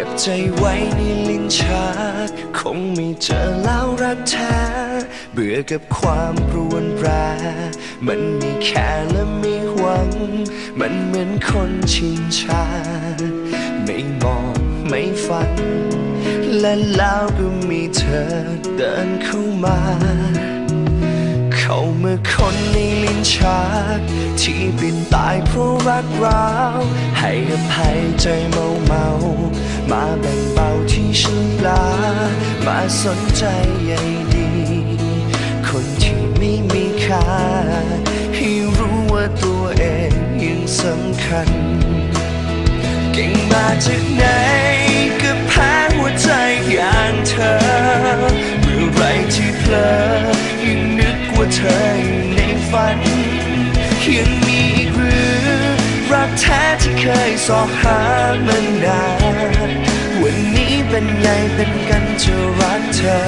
็บใจไว้ในลิ้นชักคงไม่เจอแล้วรักแท้เบื่อกับความรวนแปรมันมีแค่และมีหวัง มันเหมือนคนชินชา ไม่มองไม่ฝัน และแล้วก็มีเธอเดินเข้ามาเข้ามาคนในลิ้นชัก ที่ปิดตายเพราะรักร้าว ให้อภัยใจเมาเมา มาแบ่งเบาที่ฉันลา มาสนใจใยดี คนที่ไม่มีค่า ให้รู้ว่าตัวเองยังสำคัญ เก่งมาจากไหนก็แพ้หัวใจอย่างเธอ เมื่อไรที่เพลอยังนึกว่าเธอในฝันยังมีอีกหรือรักแท้ เคยสอบหามานานวันนี้เป็นไงเป็นกันจะรักเธอ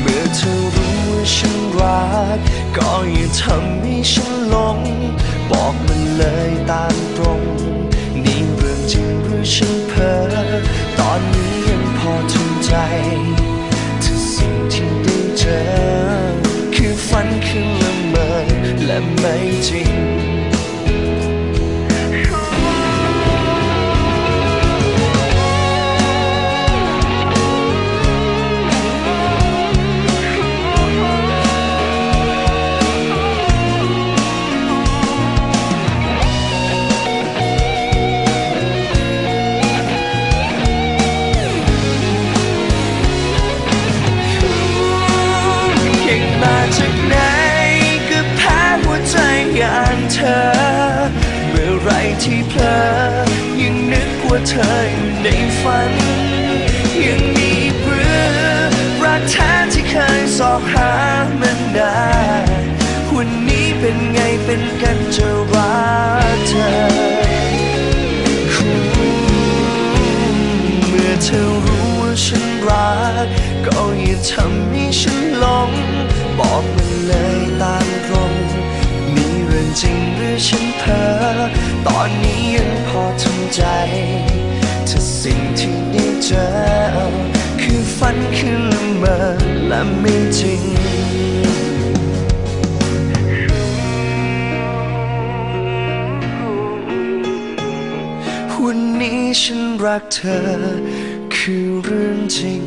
เมื่อเธอรู้ว่าฉันรัก ก็อย่าทำให้ฉันหลง บอกมันเลยตามตรง นี่เรื่องจริงหรือฉัน ที่เพลอยังนึกว่าเธออยู่ในฝัน ยังมีเรือรักแท้ที่เคยสอบหามันได้ วันนี้เป็นไงเป็นกันจะรักเธอเมื่อเธอรู้ว่าฉันรัก ก็อย่าทำให้ฉันหลงบอกมันเลย ไม่จริง วันนี้ฉันรักเธอคือเรื่องจริง